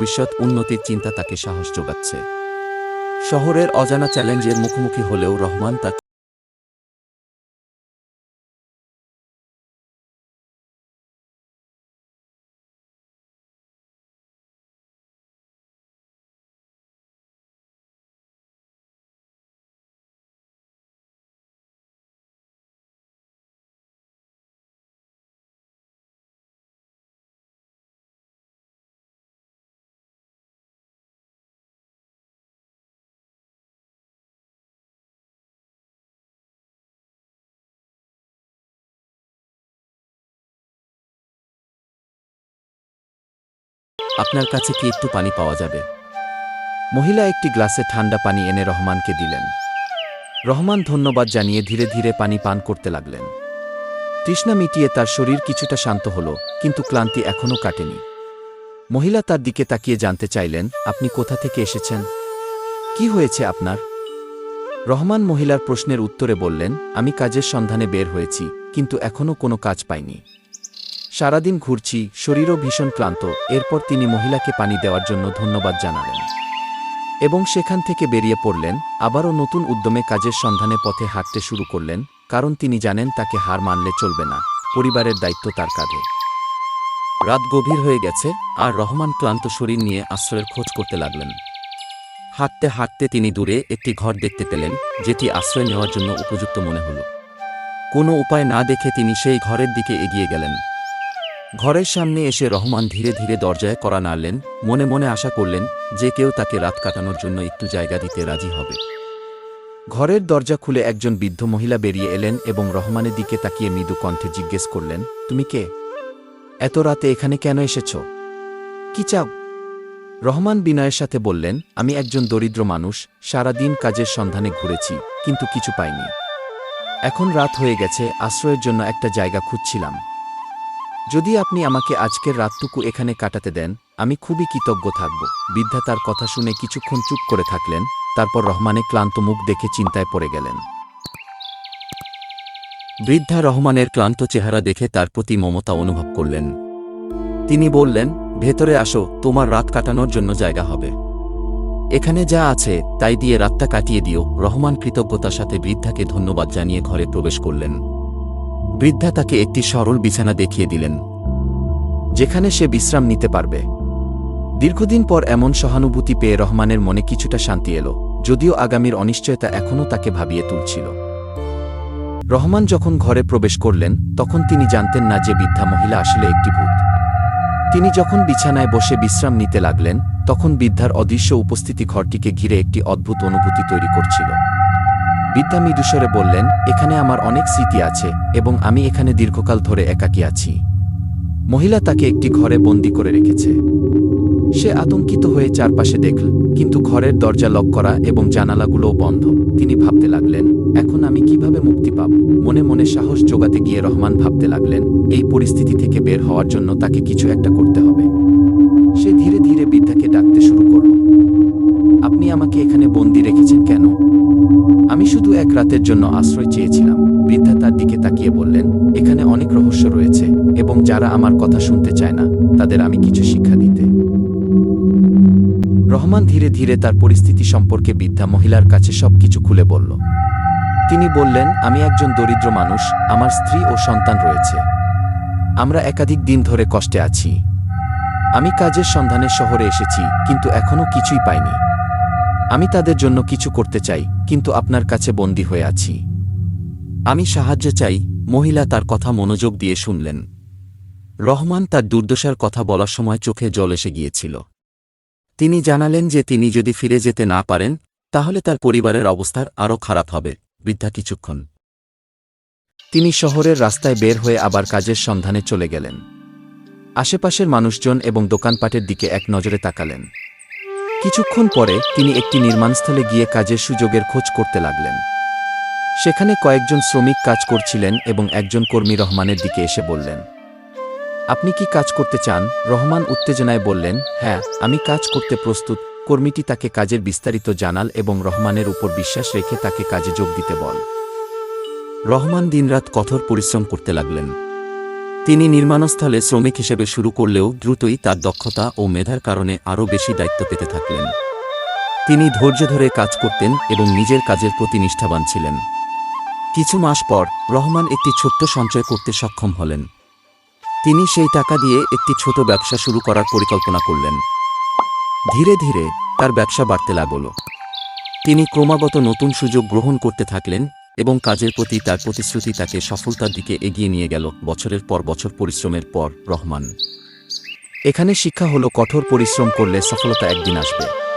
ভবিষ্যৎ উন্নতির চিন্তা তাকে সাহস যোগাচ্ছে। শহরের অজানা চ্যালেঞ্জের মুখোমুখি হলেও রহমান তাকে আপনার কাছে কি একটু পানি পাওয়া যাবে? মহিলা একটি গ্লাসে ঠান্ডা পানি এনে রহমানকে দিলেন। রহমান ধন্যবাদ জানিয়ে ধীরে ধীরে পানি পান করতে লাগলেন। তৃষ্ণা মিটিয়ে তার শরীর কিছুটা শান্ত হল, কিন্তু ক্লান্তি এখনও কাটেনি। মহিলা তার দিকে তাকিয়ে জানতে চাইলেন, আপনি কোথা থেকে এসেছেন? কি হয়েছে আপনার? রহমান মহিলার প্রশ্নের উত্তরে বললেন, আমি কাজের সন্ধানে বের হয়েছি, কিন্তু এখনও কোনো কাজ পাইনি। সারাদিন ঘুরছি, শরীরও ভীষণ ক্লান্ত। এরপর তিনি মহিলাকে পানি দেওয়ার জন্য ধন্যবাদ জানালেন। এবং সেখান থেকে বেরিয়ে পড়লেন, আবারও নতুন উদ্যমে কাজের সন্ধানে পথে হাঁটতে শুরু করলেন, কারণ তিনি জানেন তাকে হার মানলে চলবে না, পরিবারের দায়িত্ব তার কাঁধে। রাত গভীর হয়ে গেছে, আর রহমান ক্লান্ত শরীর নিয়ে আশ্রয়ের খোঁজ করতে লাগলেন। হাঁটতে হাঁটতে তিনি দূরে একটি ঘর দেখতে পেলেন, যেটি আশ্রয় নেওয়ার জন্য উপযুক্ত মনে হল। কোনো উপায় না দেখে তিনি সেই ঘরের দিকে এগিয়ে গেলেন। ঘরের সামনে এসে রহমান ধীরে ধীরে দরজায় করা নাড়লেন, মনে মনে আশা করলেন যে কেউ তাকে রাত কাটানোর জন্য একটু জায়গা দিতে রাজি হবে। ঘরের দরজা খুলে একজন বৃদ্ধ মহিলা বেরিয়ে এলেন এবং রহমানের দিকে তাকিয়ে মৃদু কণ্ঠে জিজ্ঞেস করলেন, তুমি কে? এত রাতে এখানে কেন এসেছ? কি চাও? রহমান বিনয়ের সাথে বললেন, আমি একজন দরিদ্র মানুষ, সারাদিন কাজের সন্ধানে ঘুরেছি, কিন্তু কিছু পাইনি। এখন রাত হয়ে গেছে, আশ্রয়ের জন্য একটা জায়গা খুঁজছিলাম। যদি আপনি আমাকে আজকের রাতটুকু এখানে কাটাতে দেন, আমি খুবই কৃতজ্ঞ থাকব। বৃদ্ধা তার কথা শুনে কিছুক্ষণ চুপ করে থাকলেন, তারপর রহমানে ক্লান্ত মুখ দেখে চিন্তায় পড়ে গেলেন। বৃদ্ধা রহমানের ক্লান্ত চেহারা দেখে তার প্রতি মমতা অনুভব করলেন। তিনি বললেন, ভেতরে আসো, তোমার রাত কাটানোর জন্য জায়গা হবে। এখানে যা আছে, তাই দিয়ে রাতটা কাটিয়ে দিও। রহমান কৃতজ্ঞতার সাথে বৃদ্ধাকে ধন্যবাদ জানিয়ে ঘরে প্রবেশ করলেন। বৃদ্ধা তাকে একটি সরল বিছানা দেখিয়ে দিলেন, যেখানে সে বিশ্রাম নিতে পারবে। দীর্ঘদিন পর এমন সহানুভূতি পেয়ে রহমানের মনে কিছুটা শান্তি এলো, যদিও আগামীর অনিশ্চয়তা এখনও তাকে ভাবিয়ে তুলছিল। রহমান যখন ঘরে প্রবেশ করলেন, তখন তিনি জানতেন না যে বৃদ্ধা মহিলা আসলে একটি ভূত। তিনি যখন বিছানায় বসে বিশ্রাম নিতে লাগলেন, তখন বৃদ্ধার অদৃশ্য উপস্থিতি ঘরটিকে ঘিরে একটি অদ্ভুত অনুভূতি তৈরি করছিল। বিদ্যা মৃদুস্বরে বললেন, এখানে আমার অনেক স্মৃতি আছে এবং আমি এখানে দীর্ঘকাল ধরে একাকী আছি। মহিলা তাকে একটি ঘরে বন্দি করে রেখেছে। সে আতঙ্কিত হয়ে চারপাশে দেখল, কিন্তু ঘরের দরজা লক করা এবং জানালাগুলোও বন্ধ। তিনি ভাবতে লাগলেন, এখন আমি কীভাবে মুক্তি পাব? মনে মনে সাহস জোগাতে গিয়ে রহমান ভাবতে লাগলেন, এই পরিস্থিতি থেকে বের হওয়ার জন্য তাকে কিছু একটা করতে হবে সে ধীরে ধীরে বৃদ্ধাকে ডাকতে শুরু করল আপনি আমাকে এখানে বন্দি রেখেছেন কেন আমি শুধু এক রাতের জন্য আশ্রয় চেয়েছিলাম। বৃদ্ধা তার দিকে তাকিয়ে বললেন, এখানে অনেক রহস্য রয়েছে এবং যারা আমার কথা শুনতে চায় না, তাদের আমি কিছু শিক্ষা দিতে। রহমান ধীরে ধীরে তার পরিস্থিতি সম্পর্কে বৃদ্ধা মহিলার কাছে সবকিছু খুলে বলল। তিনি বললেন, আমি একজন দরিদ্র মানুষ, আমার স্ত্রী ও সন্তান রয়েছে। আমরা একাধিক দিন ধরে কষ্টে আছি। আমি কাজের সন্ধানে শহরে এসেছি, কিন্তু এখনও কিছুই পাইনি। আমি তাদের জন্য কিছু করতে চাই, কিন্তু আপনার কাছে বন্দী হয়ে আছি। আমি সাহায্য চাই, মহিলা তার কথা মনোযোগ দিয়ে শুনলেন। রহমান তার দুর্দশার কথা বলার সময় চোখে জল এসে গিয়েছিল। তিনি জানালেন যে তিনি যদি ফিরে যেতে না পারেন, তাহলে তার পরিবারের অবস্থার আরও খারাপ হবে। বৃদ্ধা কিছুক্ষণ। তিনি শহরের রাস্তায় বের হয়ে আবার কাজের সন্ধানে চলে গেলেন। আশেপাশের মানুষজন এবং দোকানপাটের দিকে এক নজরে তাকালেন। কিছুক্ষণ পরে তিনি একটি নির্মাণস্থলে গিয়ে কাজের সুযোগের খোঁজ করতে লাগলেন। সেখানে কয়েকজন শ্রমিক কাজ করছিলেন এবং একজন কর্মী রহমানের দিকে এসে বললেন, আপনি কি কাজ করতে চান? রহমান উত্তেজনায় বললেন হ্যাঁ আমি কাজ করতে প্রস্তুত। কর্মীটি তাকে কাজের বিস্তারিত জানাল এবং রহমানের উপর বিশ্বাস রেখে তাকে কাজে যোগ দিতে বল। রহমান দিনরাত কঠোর পরিশ্রম করতে লাগলেন। তিনি নির্মাণস্থলে শ্রমিক হিসেবে শুরু করলেও দ্রুতই তার দক্ষতা ও মেধার কারণে আরও বেশি দায়িত্ব পেতে থাকলেন। তিনি ধৈর্য ধরে কাজ করতেন এবং নিজের কাজের প্রতি নিষ্ঠাবান ছিলেন। কিছু মাস পর রহমান একটি ছোট্ট সঞ্চয় করতে সক্ষম হলেন। তিনি সেই টাকা দিয়ে একটি ছোট ব্যবসা শুরু করার পরিকল্পনা করলেন। ধীরে ধীরে তার ব্যবসা বাড়তে লাগল। তিনি ক্রমাগত নতুন সুযোগ গ্রহণ করতে থাকলেন এবং কাজের প্রতি তার প্রতিশ্রুতি তাকে সফলতার দিকে এগিয়ে নিয়ে গেল বছরের পর বছর পরিশ্রমের পর রহমান। এখানে শিক্ষা হলো কঠোর পরিশ্রম করলে সফলতা একদিন আসবে।